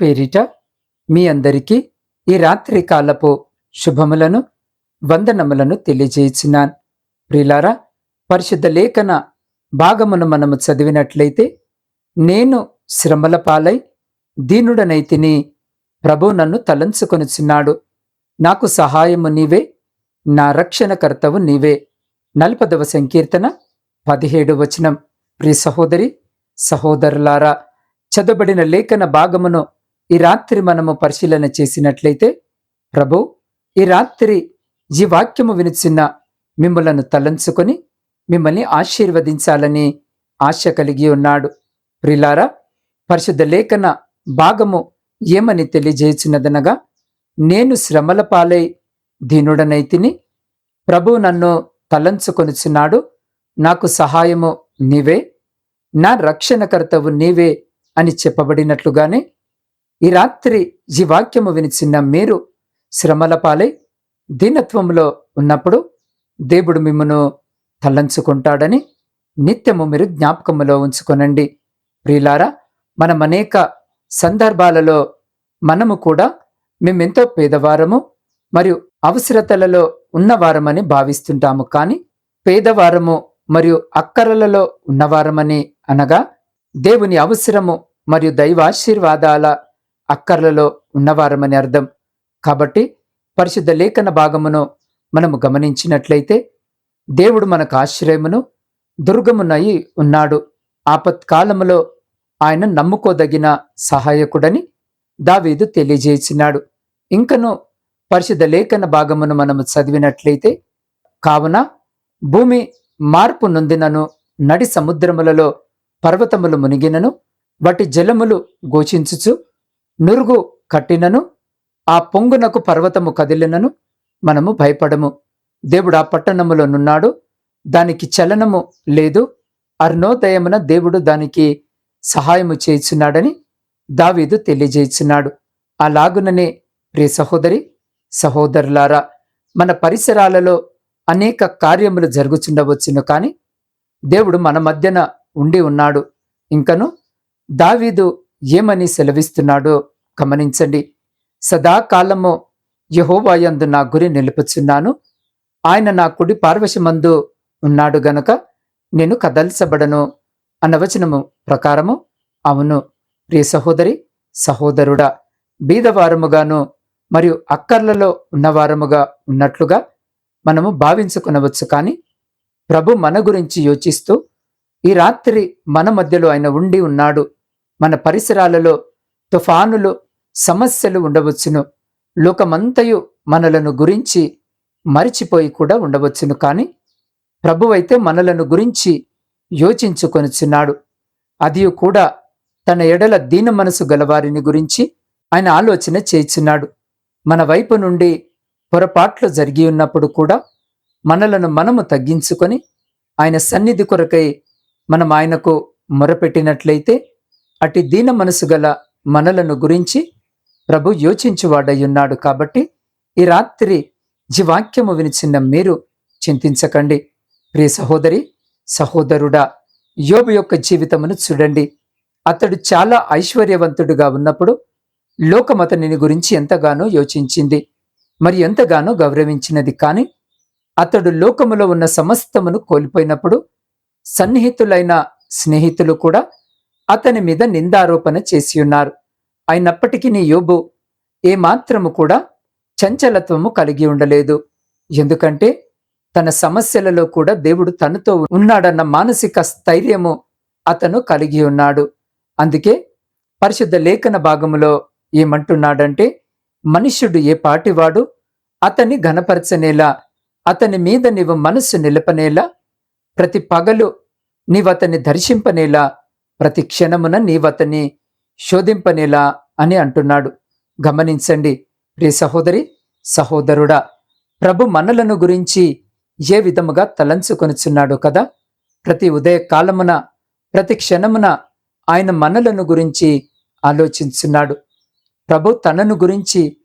పేరిట మీ అందరికీ ఈ రాత్రి కాలపు శుభములను వందనములను తెలియజేయించినాన్ ప్రిలారా పరిశుద్ధ లేఖన భాగమును మనము చదివినట్లయితే నేను శ్రమల పాలై దీనుడనైతిని ప్రభు నన్ను తలంచుకొనిచున్నాడు. నాకు సహాయము నీవే నా రక్షణకర్తవు నీవే. నల్పదవ సంకీర్తన పదిహేడు వచనం. ప్రి సహోదరి సహోదరులారా చదవబడిన లేఖన భాగమును ఈ రాత్రి మనము పరిశీలన చేసినట్లయితే ప్రభు ఈ రాత్రి ఈ వాక్యము వినిచిన మిమ్మలను తలంచుకొని మిమ్మల్ని ఆశీర్వదించాలని ఆశ కలిగి ఉన్నాడు. ప్రిలారా పరిశుద్ధ లేఖన భాగము ఏమని తెలియజేయుచున్నదనగా నేను శ్రమల పాలై దీనుడనైతిని ప్రభు నన్ను తలంచుకొనుచున్నాడు. నాకు సహాయము నీవే నా రక్షణకర్తవు నీవే అని చెప్పబడినట్లుగానే ఈ రాత్రి ఈ వాక్యము వినిచిన్న మీరు శ్రమల పాలై దీనత్వంలో ఉన్నప్పుడు దేవుడు మిమ్మను తలంచుకుంటాడని నిత్యము మీరు జ్ఞాపకములో ఉంచుకొనండి. ప్రియులారా మనం అనేక సందర్భాలలో మనము కూడా మేమెంతో పేదవారము మరియు అవసరతలలో ఉన్నవారమని భావిస్తుంటాము కానీ పేదవారము మరియు అక్కరలలో ఉన్నవారమని అనగా దేవుని అవసరము మరియు దైవాశీర్వాదాల అక్కర్లలో ఉన్నవారమని అర్థం. కాబట్టి పరిశుద్ధ లేఖన భాగమును మనము గమనించినట్లయితే దేవుడు మనకు ఆశ్రయమును దుర్గమునయి ఉన్నాడు. ఆపత్కాలములో ఆయన నమ్ముకోదగిన సహాయకుడని దావీదు తెలియజేసినాడు. ఇంకను పరిశుద్ధ లేఖన భాగమును మనము చదివినట్లయితే కావున భూమి మార్పు నొందినను నడి సముద్రములలో పర్వతములు మునిగినను వాటి జలములు గోచించుచు నురుగు కట్టినను ఆ పొంగునకు పర్వతము కదిలినను మనము భయపడము. దేవుడు ఆ పట్టణములోనున్నాడు దానికి చలనము లేదు. అర్ణోదయమున దేవుడు దానికి సహాయము చేయుచున్నాడని దావీదు తెలియజేయుచున్నాడు. అలాగుననే ప్రియ సహోదరి సహోదరులారా మన పరిసరాలలో అనేక కార్యములు జరుగుచుండవచ్చును కానీ దేవుడు మన మధ్యన ఉండి ఉన్నాడు. ఇంకను దావీదు ఏమని సెలవిస్తున్నాడో గమనించండి. సదాకాలము యహోవాయందు నా గురి నిలుపుచున్నాను. ఆయన నా కుడి పార్వశమందు ఉన్నాడు గనుక నేను కదల్చబడను అన్న వచనము ప్రకారము అవును. ప్రియ సహోదరి సహోదరుడా బీదవారముగాను మరియు అక్కర్లలో ఉన్నవారముగా ఉన్నట్లుగా మనము భావించుకునవచ్చు కానీ ప్రభు మన గురించి యోచిస్తూ ఈ రాత్రి మన మధ్యలో ఆయన ఉండి ఉన్నాడు మన పరిసరాలలో తుఫానులు సమస్యలు ఉండవచ్చును. లోకమంతయు మనలను గురించి మరిచిపోయి కూడా ఉండవచ్చును. కానీ ప్రభువైతే మనలను గురించి యోచించుకొనుచున్నాడు. అది కూడా తన ఎడల దీన మనసు గలవారిని గురించి ఆయన ఆలోచన చేయుచున్నాడు. మన వైపు నుండి పొరపాట్లు జరిగి ఉన్నప్పుడు కూడా మనలను మనము తగ్గించుకొని ఆయన సన్నిధి కొరకై మనం ఆయనకు మొరపెట్టినట్లయితే అటు దీన మనసు గల మనలను గురించి ప్రభు యోచించువాడయ్యున్నాడు కాబట్టి ఈ రాత్రి జీవాక్యము వినిచిన్న మీరు చింతించకండి. ప్రియ సహోదరి సహోదరుడా యోబు యొక్క జీవితమును చూడండి. అతడు చాలా ఐశ్వర్యవంతుడుగా ఉన్నప్పుడు లోకం అతనిని గురించి ఎంతగానో యోచించింది మరి ఎంతగానో గౌరవించినది కానీ అతడు లోకములో ఉన్న సమస్తమును కోల్పోయినప్పుడు సన్నిహితులైన స్నేహితులు కూడా అతని మీద నిందారోపణ చేసి ఉన్నారు అయినప్పటికీ నీ యోబు ఏమాత్రము కూడా చంచలత్వము కలిగి ఉండలేదు. ఎందుకంటే తన సమస్యలలో కూడా దేవుడు తనతో ఉన్నాడన్న మానసిక స్థైర్యము అతను కలిగి ఉన్నాడు. అందుకే పరిశుద్ధ లేఖన భాగములో ఏమంటున్నాడంటే మనుష్యుడు ఏ పాటివాడు అతన్ని ఘనపరచనేలా అతని మీద నీవు మనస్సు నిలపనేలా ప్రతి పగలు నీవతన్ని దర్శింపనేలా ప్రతి క్షణమున నీవతన్ని శోధింపనేలా అని అంటున్నాడు. గమనించండి ప్రియ సహోదరి సహోదరుడా ప్రభు మనలను గురించి ఏ విధముగా తలంచుకొనుచున్నాడు కదా? ప్రతి ఉదయ కాలమున ప్రతి క్షణమున ఆయన మనలను గురించి ఆలోచించున్నాడు. ప్రభు తనను గురించి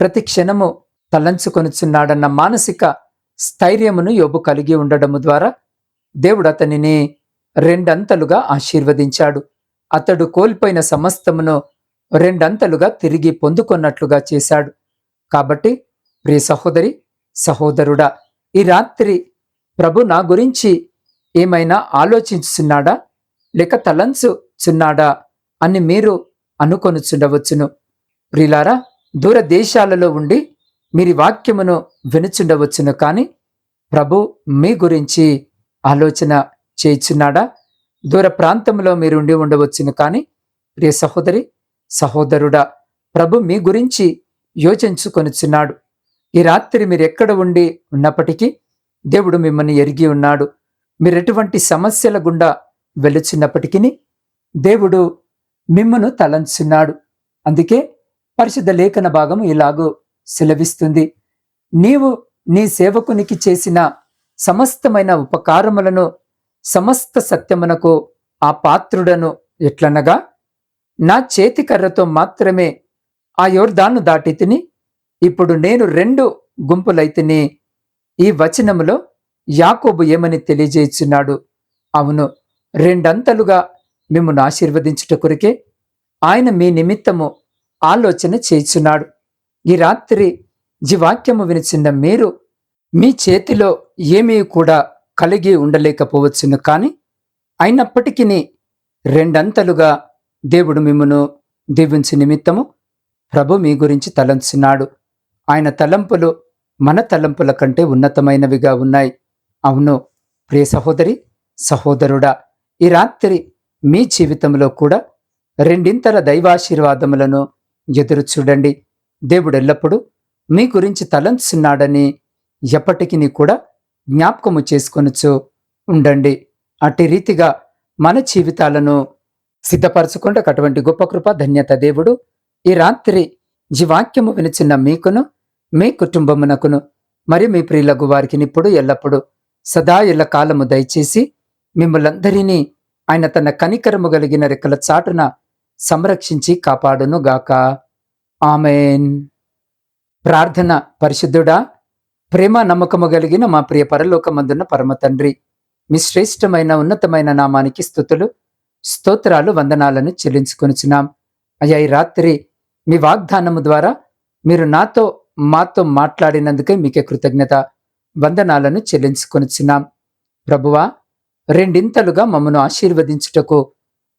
ప్రతి క్షణము తలంచుకొనుచున్నాడన్న మానసిక స్థైర్యమును యోబు కలిగి ఉండడము ద్వారా దేవుడు అతనిని రెండంతలుగా ఆశీర్వదించాడు. అతడు కోల్పోయిన సమస్తమును రెండంతలుగా తిరిగి పొందుకున్నట్లుగా చేశాడు. కాబట్టి ప్రియ సహోదరి సహోదరుడా ఈ రాత్రి ప్రభు నా గురించి ఏమైనా ఆలోచించుచున్నాడా లేక తలంచుచున్నాడా? అని మీరు అనుకొనుచుండవచ్చును. ప్రిలారా దూర దేశాలలో ఉండి మీరు వాక్యమును వినుచుండవచ్చును. కానీ ప్రభు మీ గురించి ఆలోచన చేయుచున్నాడా? దూర ప్రాంతంలో మీరు ఉండి ఉండవచ్చును కానీ ప్రియ సహోదరి సహోదరుడా ప్రభు మీ గురించి యోచించుకొనిచున్నాడు. ఈ రాత్రి మీరు ఎక్కడ ఉండి ఉన్నప్పటికీ దేవుడు మిమ్మల్ని ఎరిగి ఉన్నాడు. మీరు ఎటువంటి సమస్యల గుండా వెలుచున్నప్పటికీ దేవుడు మిమ్మను తలంచున్నాడు. అందుకే పరిశుద్ధ లేఖన భాగం ఇలాగూ సెలవిస్తుంది. నీవు నీ సేవకునికి చేసిన సమస్తమైన ఉపకారములను సమస్త సత్యమునకు ఆ పాత్రుడను ఎట్లనగా నా చేతికర్రతో మాత్రమే ఆ యోర్ధాను దాటి తిని ఇప్పుడు నేను రెండు గుంపులైతిని ఈ వచనములో యాకోబు ఏమని తెలియజేయుచున్నాడు? అవును రెండంతలుగా మిమ్మను ఆశీర్వదించుట కొరికే ఆయన మీ నిమిత్తము ఆలోచన చేయుచున్నాడు. ఈ రాత్రి జీవాక్యము వినిచిన మీరు మీ చేతిలో ఏమీ కూడా కలిగి ఉండలేకపోవచ్చును కానీ అయినప్పటికీ రెండంతలుగా దేవుడు మిమ్మను దీవించి నిమిత్తము ప్రభు మీ గురించి తలంచినాడు ఆయన తలంపులు మన తలంపుల కంటే ఉన్నతమైనవిగా ఉన్నాయి. అవును ప్రియ సహోదరి సహోదరుడా ఈ రాత్రి మీ జీవితంలో కూడా రెండింతల దైవాశీర్వాదములను ఎదురు చూడండి. దేవుడు ఎల్లప్పుడూ మీ గురించి తలంచున్నాడని ఎప్పటికీ కూడా జ్ఞాపకము చేసుకొనొచ్చు ఉండండి. అట్టి రీతిగా మన జీవితాలను సిద్ధపరచుకుంటే అటువంటి గొప్ప కృప ధన్యత దేవుడు. ఈ రాత్రి జీవాక్యము వినిచిన్న మీకును మీ కుటుంబమునకును మరి మీ ప్రియులకు వారికి ఇప్పుడు ఎల్లప్పుడూ సదా ఎల్ల కాలము దయచేసి మిమ్మలందరినీ ఆయన తన కనికరము కలిగిన రెక్కల చాటున సంరక్షించి కాపాడును గాక ఆమెన్. ప్రార్థన పరిశుద్ధుడా ప్రేమ నమ్మకము కలిగిన మా ప్రియ పరలోకమందున్న పరమ తండ్రి. మీ శ్రేష్టమైన ఉన్నతమైన నామానికి స్థుతులు స్తోత్రాలు వందనాలను చెల్లించుకొనిచున్నాం. అయ్యా ఈ రాత్రి మీ వాగ్దానము ద్వారా మీరు నాతో మాతో మాట్లాడినందుకే మీకే కృతజ్ఞత వందనాలను చెల్లించుకొనిచున్నాం. ప్రభువా రెండింతలుగా మమ్మను ఆశీర్వదించుటకు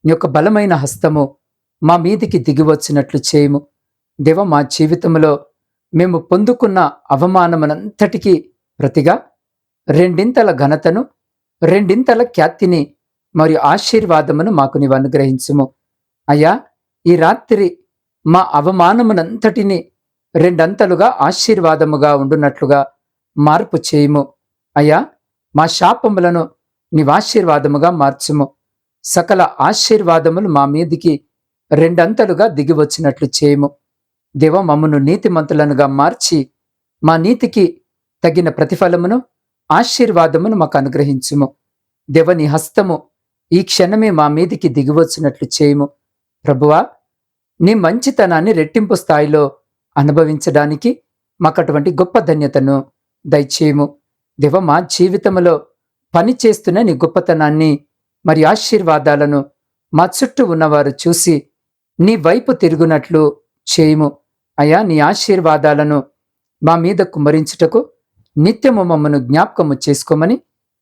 నీ యొక్క బలమైన హస్తము మా మీదికి దిగివచ్చినట్లు చేయము. దేవ మా జీవితంలో మేము పొందుకున్న అవమానమనంతటికీ ప్రతిగా రెండింతల ఘనతను రెండింతల ఖ్యాతిని మరియు ఆశీర్వాదమును మాకు నీవు అనుగ్రహించుము. అయ్యా ఈ రాత్రి మా అవమానమునంతటిని రెండంతలుగా ఆశీర్వాదముగా ఉండునట్లుగా మార్పు చేయుము. అయ్యా మా శాపములను నీవాశీర్వాదముగా మార్చుము. సకల ఆశీర్వాదములు మా మీదికి రెండంతలుగా దిగివచ్చినట్లు చేయము. దేవ మమ్మను నీతిమంతులనుగా మార్చి మా నీతికి తగిన ప్రతిఫలమును ఆశీర్వాదమును మాకు అనుగ్రహించుము. దేవని హస్తము ఈ క్షణమే మా మీదికి దిగివచ్చినట్లు చేయము. ప్రభువా నీ మంచితనాన్ని రెట్టింపు స్థాయిలో అనుభవించడానికి మాకు అటువంటి గొప్ప ధన్యతను దయచేయము. దేవ మా జీవితంలో పని చేస్తున్న నీ గొప్పతనాన్ని మరి ఆశీర్వాదాలను మా చుట్టూ ఉన్నవారు చూసి నీ వైపు తిరుగునట్లు చేయము. అయా నీ ఆశీర్వాదాలను మా మీద కుమరించుటకు నిత్యము మమ్మను జ్ఞాపకము చేసుకోమని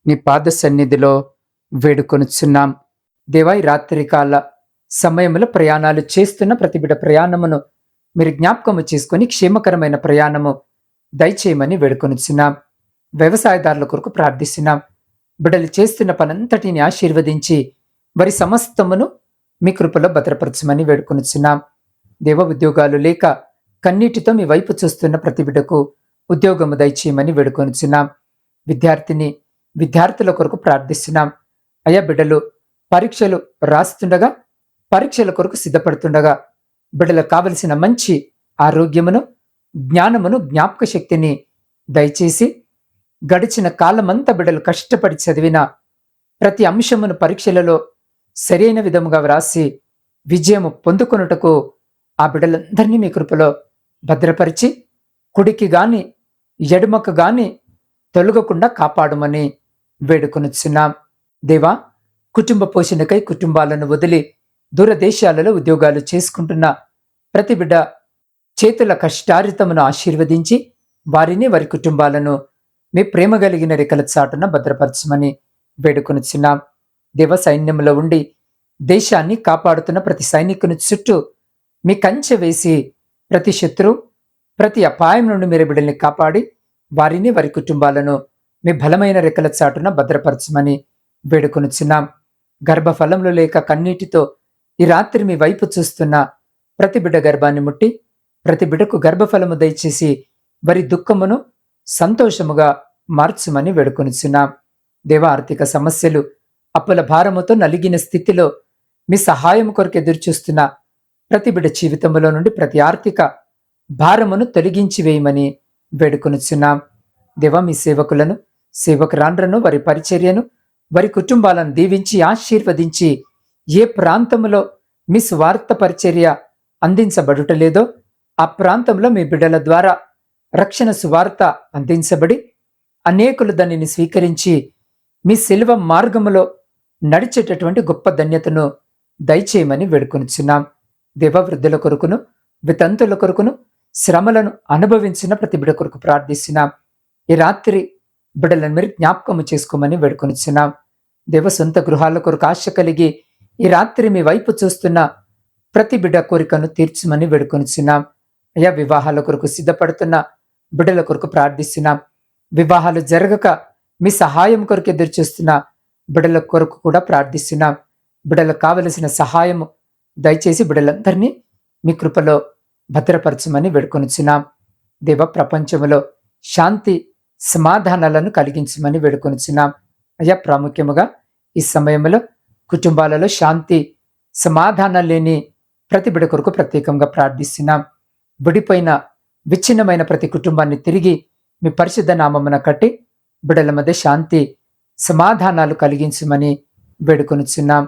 నీ పాద సన్నిధిలో వేడుకొనుచున్నాం దేవాయి రాత్రికాల సమయంలో ప్రయాణాలు చేస్తున్న ప్రతిబిడ ప్రయాణమును మీరు జ్ఞాపకము చేసుకొని క్షేమకరమైన ప్రయాణము దయచేయమని వేడుకొనుచున్నాం. వ్యవసాయదారుల కొరకు ప్రార్థిస్తున్నాం. బిడ్డలు చేస్తున్న పనంతటిని ఆశీర్వదించి వారి సమస్తమును మీ కృపలో భద్రపరచమని వేడుకొనుచున్నాం. దేవ ఉద్యోగాలు లేక కన్నీటితో మీ వైపు చూస్తున్న ప్రతి బిడ్డకు ఉద్యోగము దయచేయమని వేడుకొనుచున్నాం. విద్యార్థిని విద్యార్థుల కొరకు ప్రార్థిస్తున్నాం. అయ్యా బిడ్డలు పరీక్షలు రాస్తుండగా పరీక్షల కొరకు సిద్ధపడుతుండగా బిడ్డలకు కావలసిన మంచి ఆరోగ్యమును జ్ఞానమును జ్ఞాపక శక్తిని దయచేసి గడిచిన కాలమంతా బిడ్డలు కష్టపడి చదివిన ప్రతి అంశమును పరీక్షలలో సరైన విధముగా వ్రాసి విజయము పొందుకొనుటకు ఆ బిడ్డలందరినీ మీ కృపలో భద్రపరిచి కుడికి గాని ఎడుమకు గాని తొలగకుండా కాపాడమని వేడుకొనుచున్నాం. దేవా కుటుంబ పోషణకై కుటుంబాలను వదిలి దూరదేశాలలో ఉద్యోగాలు చేసుకుంటున్న ప్రతి బిడ్డ చేతుల కష్టారితమును ఆశీర్వదించి వారిని వారి కుటుంబాలను మీ ప్రేమ కలిగిన రెక్కల చాటున భద్రపరచమని వేడుకొనిచున్నాం. దేవ సైన్యంలో ఉండి దేశాన్ని కాపాడుతున్న ప్రతి సైనికుని చుట్టూ మీ కంచె వేసి ప్రతి శత్రు ప్రతి అపాయం నుండి మీరు బిడ్డల్ని కాపాడి వారిని వారి కుటుంబాలను మీ బలమైన రెక్కల చాటున భద్రపరచమని వేడుకొనిచున్నాం. గర్భఫలంలో లేక కన్నీటితో ఈ రాత్రి మీ వైపు చూస్తున్న ప్రతి బిడ్డ గర్భాన్ని ముట్టి ప్రతి బిడ్డకు గర్భఫలము దయచేసి వారి దుఃఖమును సంతోషముగా మార్చుమని వేడుకొనిచున్నాం. దేవ ఆర్థిక సమస్యలు అప్పుల భారముతో నలిగిన స్థితిలో మీ సహాయం కొరకు ఎదురుచూస్తున్న ప్రతి బిడ్డ జీవితంలో నుండి ప్రతి ఆర్థిక భారమును తొలగించి వేయమని వేడుకొనుచున్నాం. దేవ మీ సేవకులను సేవకురాండ్రను వారి పరిచర్యను వారి కుటుంబాలను దీవించి ఆశీర్వదించి ఏ ప్రాంతంలో మీ స్వార్థ పరిచర్య అందించబడుటలేదో ఆ ప్రాంతంలో మీ బిడ్డల ద్వారా రక్షణ సువార్త అందించబడి అనేకులు దానిని స్వీకరించి మీ శిల్వ మార్గములో నడిచేటటువంటి గొప్ప ధన్యతను దయచేయమని వేడుకొనిచున్నాం. దేవవృద్ధుల కొరకును వితంతుల కొరకును శ్రమలను అనుభవించిన ప్రతి బిడ కొరకు ప్రార్థిస్తున్నాం. ఈ రాత్రి బిడలను మీరు జ్ఞాపకము చేసుకోమని వేడుకొనిచ్చున్నాం దేవ సొంత గృహాల కొరకు ఆశ కలిగి ఈ రాత్రి మీ వైపు చూస్తున్న ప్రతి బిడ్డ కోరికను తీర్చమని వేడుకొనిచున్నాం. అయా వివాహాల కొరకు సిద్ధపడుతున్న బిడ్డల కొరకు ప్రార్థిస్తున్నాం. వివాహాలు జరగక మీ సహాయం కొరకు ఎదురు చూస్తున్న బిడ్డల కొరకు కూడా ప్రార్థిస్తున్నాం. బిడ్డలకు కావలసిన సహాయము దయచేసి బిడ్డలందరినీ మీ కృపలో భద్రపరచమని వేడుకొనిచున్నాం. దేవ ప్రపంచంలో శాంతి సమాధానాలను కలిగించమని వేడుకొనిచున్నాం. అయ్యా ప్రాముఖ్యముగా ఈ సమయంలో కుటుంబాలలో శాంతి సమాధానం లేని ప్రతి బిడ కొరకు ప్రత్యేకంగా ప్రార్థిస్తున్నాం. విడిపోయిన విచ్ఛిన్నమైన ప్రతి కుటుంబాన్ని తిరిగి మీ పరిశుద్ధ నామమున కట్టి బిడల మధ్య శాంతి సమాధానాలు కలిగించమని వేడుకొనిచున్నాం.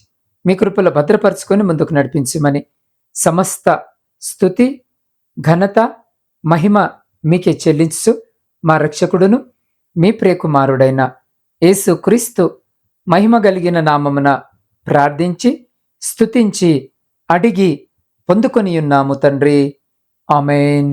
మీ కృపలో భద్రపరుచుకొని ముందుకు నడిపించమని సమస్త స్థుతి ఘనత మహిమ మీకే చెల్లించు మా రక్షకుడును మీ ప్రియకుమారుడైన యేసు క్రీస్తు మహిమ కలిగిన నామమున ప్రార్థించి స్థుతించి అడిగి పొందుకొని ఉన్నాము తండ్రి. ఆమెన్.